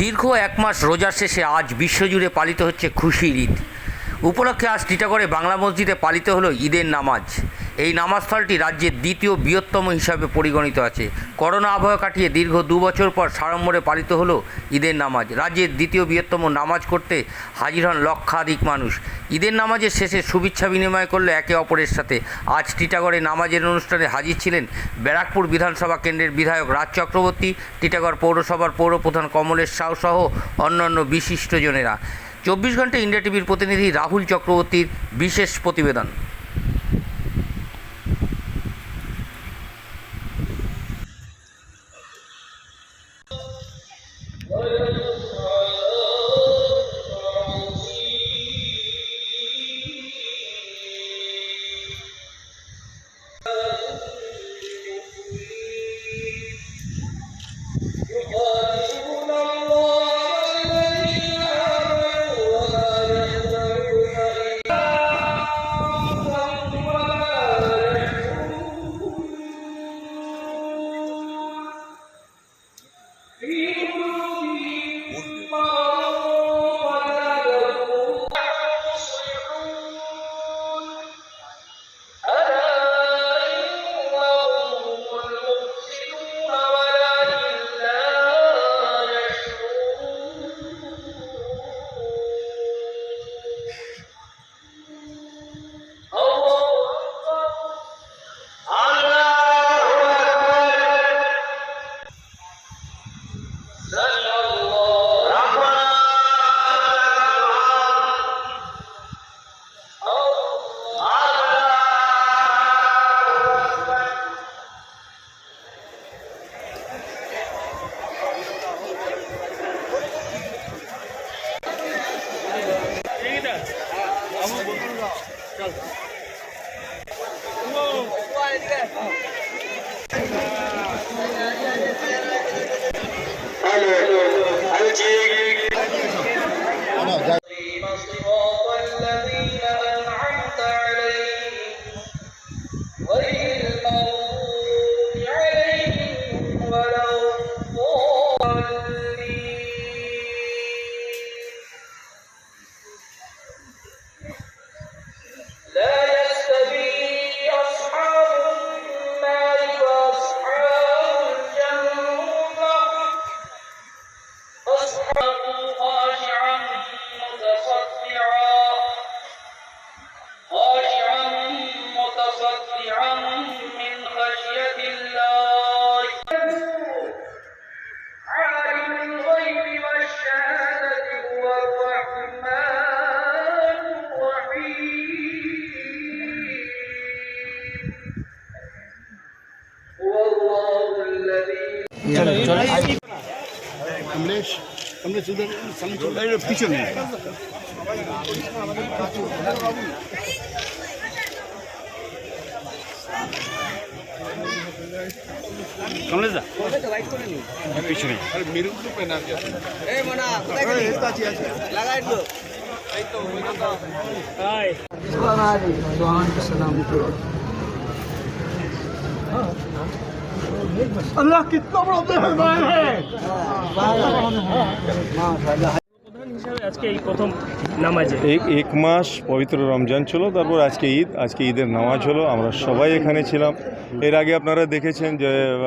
দীর্ঘ এক মাস রোজার শেষে আজ বিশ্বজুড়ে পালিত হচ্ছে খুশির ঈদ। উপলক্ষে আজ টিটাগড়ে বাংলা মসজিদে পালিত হলো ঈদের নামাজ। এই নামাজস্থলটি রাজ্যের দ্বিতীয় বৃহত্তম হিসাবে পরিগণিত আছে। করোনা আবহাওয়া কাটিয়ে দীর্ঘ দু বছর পর সাড়ম্বরে পালিত হলো ঈদের নামাজ। রাজ্যের দ্বিতীয় বৃহত্তম নামাজ করতে হাজির হন লক্ষাধিক মানুষ। ঈদের নামাজের শেষে শুভেচ্ছা বিনিময় করল একে অপরের সাথে। আজ টিটাগড়ে নামাজের অনুষ্ঠানে হাজির ছিলেন ব্যারাকপুর বিধানসভা কেন্দ্রের বিধায়ক রাজ চক্রবর্তী। টিটাগড় পৌরসভার পৌরপ্রধান কমলেশ সাউ সহ অন্যান্য বিশিষ্টজনেরা। চব্বিশ ঘণ্টা ইন্ডিয়া টিভির প্রতিনিধি রাহুল চক্রবর্তীর বিশেষ প্রতিবেদন। Hallelujah. কমলেশ কমলেশ পিছনে। কমলেশ দা। পিছনে। মেরুন তো পেন আর अल्लाह कितना बड़ा मेहरबान है প্রধান হিসাবে আজকে এই প্রথম নামাজে এক এক মাস পবিত্র রমজান ছিল তারপর আজকে ঈদ আজকে ঈদের নামাজ হলো আমরা সবাই এখানে ছিলাম এর আগে আপনারা দেখেছেন যে আহ,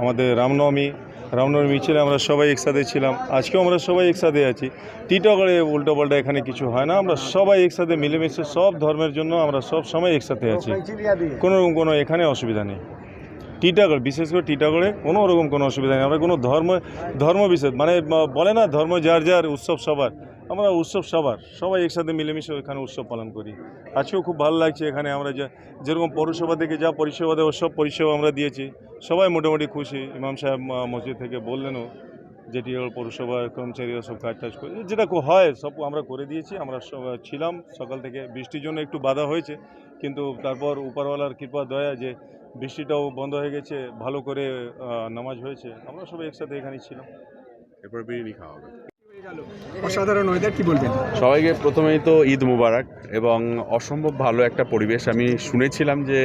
আমাদের রামনবমী রামনবমী মিছিলে আমরা সবাই একসাথে ছিলাম আজকেও আমরা সবাই একসাথে আছি টিটগড়ে উল্টো পাল্টা এখানে কিছু হয় না আমরা সবাই একসাথে মিলেমিশে সব ধর্মের জন্য আমরা সব সময় একসাথে আছি কোনো রকম কোনো এখানে অসুবিধা নেই টিটাগড় বিশেষ করে টিটাগড়ে কোনো রকম কোনো অসুবিধা নেই। আমরা কোনো ধর্ম ধর্ম বিশেষ মানে বলে না ধর্ম যার যার উৎসব সবার। আমরা উৎসব সবার, সবাই একসাথে মিলেমিশে এখানে উৎসব পালন করি। আজকেও খুব ভালো লাগছে এখানে আমরা যা, যেরকম পৌরসভা থেকে যা পরিষেবা দেবো সব পরিষেবা আমরা দিয়েছি। সবাই মোটামুটি খুশি, ইমাম সাহেব মসজিদ থেকে বললেনও যেটি হলো পৌরসভার কর্মচারীরা সব কাজ টাজ করে যেটা হয়, সব আমরা করে দিয়েছি। আমরা ছিলাম সকাল থেকে, বৃষ্টির জন্য একটু বাধা হয়েছে। কিন্তু তারপর উপরওয়ালার কৃপা, দয়া যে বৃষ্টিটাও বন্ধ হয়ে গেছে, ভালো করে নামাজ হয়েছে, আমরা সবাই একসাথে এখানে ছিলাম। এরপর বিরিয়ানি খাওয়া হবে। অসাধারণ ওয়েদার কি বলবেন? সবাইকে প্রথমেই তো ঈদ মুবারক এবং অসম্ভব ভালো একটা পরিবেশ। আমি শুনেছিলাম যে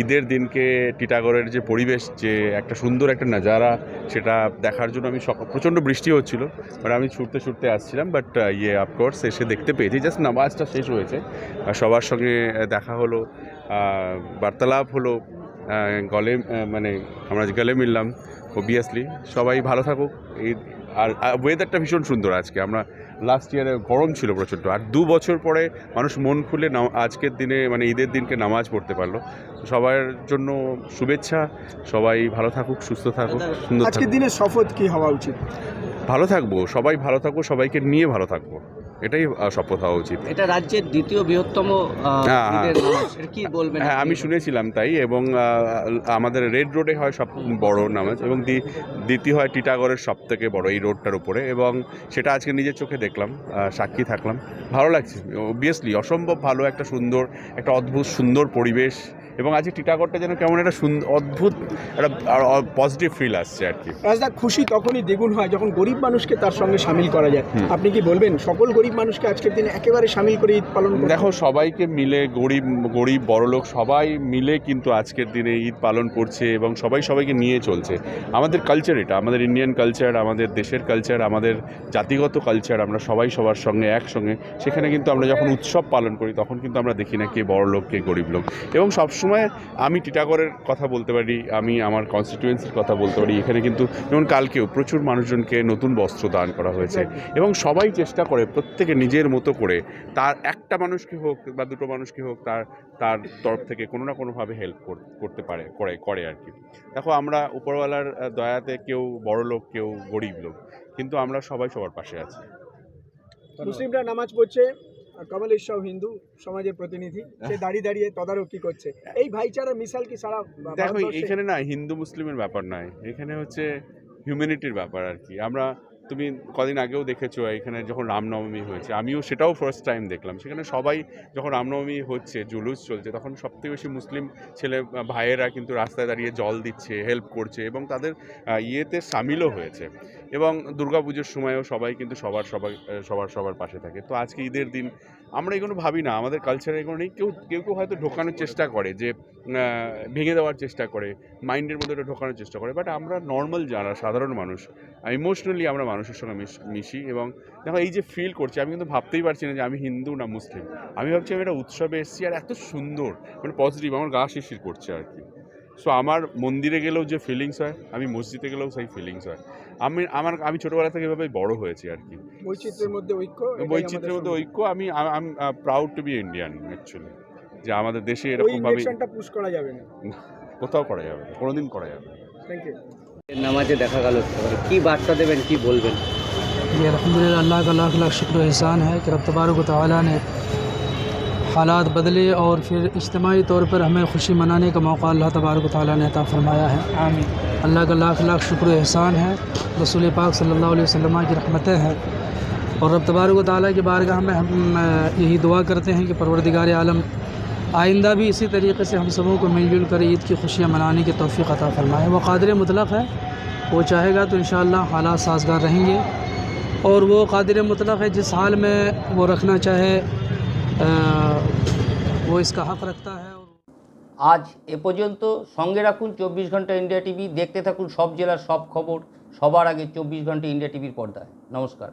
ঈদের দিনকে টিটাগড়ের যে পরিবেশ, যে একটা সুন্দর একটা নাজারা, সেটা দেখার জন্য আমি প্রচণ্ড বৃষ্টি হচ্ছিল বাট আমি ছুটতে ছুটতে আসছিলাম বাট ইয়ে অফকোর্স এসে দেখতে পেয়েছি। জাস্ট নামাজটা শেষ হয়েছে সবার সঙ্গে দেখা হলো বার্তালাপ হলো গলে মানে আমরা গলে মিললাম অবভিয়াসলি সবাই ভালো থাকুক এই আর ওয়েদারটা ভীষণ সুন্দর আজকে। আমরা লাস্ট ইয়ারে গরম ছিল প্রচণ্ড। আর দু বছর পরে মানুষ মন খুলে আজকের দিনে মানে ঈদের দিনকে নামাজ পড়তে পারল। সবার জন্য শুভেচ্ছা সবাই ভালো থাকুক সুস্থ থাকুক সুন্দর আজকের দিনে শপথ কী হওয়া উচিত? ভালো থাকব সবাই ভালো থাকব সবাইকে নিয়ে ভালো থাকব। এটাই শপথ হওয়া উচিত। এটা রাজ্যের দ্বিতীয় বৃহত্তম হ্যাঁ, হ্যাঁ। কি বলবেন হ্যাঁ আমি শুনেছিলাম তাই এবং আমাদের রেড রোডে হয় সব বড় নামাজ এবং দ্বিতীয় হয় টিটাগড়ের সব থেকে বড় এই রোডটার উপরে এবং সেটা আজকে নিজের চোখে দেখলাম সাক্ষী থাকলাম। ভালো লাগছে অবভিয়াসলি অসম্ভব ভালো একটা সুন্দর একটা অদ্ভুত সুন্দর পরিবেশ এবং আজকে টিটাগড়টা যেন কেমন একটা সুন্দর অদ্ভুত একটা পজিটিভ ফিল আসছে আর কি। খুশি তখনই দ্বিগুণ হয় যখন গরিব মানুষকে তার সঙ্গে সামিল করা যায়। আপনি কি বলবেন? সকল গরিব মানুষকে আজকের দিনে একেবারে সামিল করে ঈদ পালন দেখো সবাইকে মিলে গরিব গরিব বড়লোক সবাই মিলে কিন্তু আজকের দিনে ঈদ পালন করছে এবং সবাই সবাইকে নিয়ে চলছে। আমাদের কালচার এটা আমাদের ইন্ডিয়ান কালচার আমাদের দেশের কালচার আমাদের জাতিগত কালচার আমরা সবাই সবার সঙ্গে একসঙ্গে। সেখানে কিন্তু আমরা যখন উৎসব পালন করি তখন কিন্তু আমরা দেখি না কে বড় লোক কে গরিব লোক। এবং সবসময় আমি টিটাগড়ের কথা বলতে পারি আমি আমার কনস্টিটিউয়েন্সির কথা বলতে পারি। এখানে কিন্তু যেমন কালকেও প্রচুর মানুষজনকে নতুন বস্ত্র দান করা হয়েছে। এবং সবাই চেষ্টা করে প্রত্যেকে নিজের মতো করে তার একটা মানুষকে হোক বা দুটো মানুষকে হোক তার তার তরফ থেকে কোনো না কোনোভাবে হেল্প করতে পারে করে করে আর কি। দেখো আমরা উপরওয়ালার দয়াতে কেউ বড় লোক কেউ গরিব লোক কিন্তু আমরা সবাই সবার পাশে আছি। মুসলিমরা নামাজ পড়ছে আর ঈশ্বর হিন্দু সমাজের প্রতিনিধি সে দাঁড়িয়ে দাঁড়িয়ে তদারকি করছে? এই ভাইচারা মিসাল কি সারা দেখো এখানে না হিন্দু মুসলিমের ব্যাপার নয় এখানে হচ্ছে হিউম্যানিটির ব্যাপার আর কি। আমরা তুমি কদিন আগেও দেখেছ এখানে যখন রামনবমী হয়েছে। আমিও সেটাও ফার্স্ট টাইম দেখলাম। সেখানে সবাই যখন রামনবমী হচ্ছে, জুলুস চলছে, তখন সবথেকে বেশি মুসলিম ছেলে ভাইয়েরা কিন্তু রাস্তায় দাঁড়িয়ে জল দিচ্ছে হেল্প করছে এবং তাদের ইয়েতে সামিলও হয়েছে। এবং দুর্গাপুজোর সময়ও সবাই কিন্তু সবার সবার সবার সবার পাশে থাকে। তো আজকে ঈদের দিন আমরা এগুলো ভাবি না। আমাদের কালচারে এগুলো নেই। কেউ কেউ কেউ হয়তো ঢোকানোর চেষ্টা করে যে ভেঙে দেওয়ার চেষ্টা করে মাইন্ডের মধ্যে ওটা ঢোকানোর চেষ্টা করে বাট আমরা নর্মাল যারা সাধারণ মানুষ ইমোশনালি আমরা মানুষের সঙ্গে মিশ- মিশি এবং দেখো এই যে ফিল করছি আমি কিন্তু ভাবতেই পারছি না যে আমি হিন্দু না মুসলিম। আমি ভাবছি আমি একটা উৎসবে এসেছি আর এত সুন্দর মানে পজিটিভ আমার গা শিশির করছে আর কি। সো আমার মন্দিরে গেলেও যে ফিলিংস হয় আমি মসজিদে গেলেও সেই ফিলিংস হয়। আমি আমার আমি ছোটোবেলা থেকে এভাবে বড় হয়েছি আর কি। বৈচিত্র্যের মধ্যে ঐক্য বৈচিত্র্যের মধ্যে ঐক্য আমি I proud to be Indian actually যে আমাদের দেশে সঙ্গে। ওই এরকমভাবে ইলেকশনটা পুশ করা যাবে না কোথাও করা যাবে না, কোনোদিন করা যাবে না। থ্যাংক ইউ ঈদের নামাজে দেখা গেল এবারে কি বার্তা দেবেন কি বলবেন जी अलहमदिल्ला अल्लाह का लाख लाख शुक्र एहसान है कि रब तबारक व ताली ने हालात बदले और फिर इज्तमाही तौर पर हमें खुशी मनाने का मौका अल्लाह तबारक व ताली ने अता फरमाया है आमीन अल्लाह का लाख लाख शुक्र एहसान है रसूल पाक सल्लल्लाहु अलैहि वसल्लम की रहमतें हैं और रब तबारक व ताली की बारगाह में हम अ, यही दुआ करते हैं कि परवरदिगार आलम आइंदा भी इसी तरीके से हम सबों को मिलजुल कर ईद की खुशियाँ मनाने की तौफ़ी अता फरमाए वो कादिर मुतलक़ है वो चाहेगा तो इन हालात साजगार रहेंगे और वो कादिर मुतलक़ है जिस हाल में वो रखना चाहे अ, वो इसका हक़ रखता है और আজ এ পর্যন্ত সঙ্গে রাখুন চব্বিশ ঘন্টা ইন্ডিয়া টিভি দেখতে থাকুন সব জেলার সব খবর সবার আগে চব্বিশ ঘন্টা ইন্ডিয়া টিভির পর্দায় নমস্কার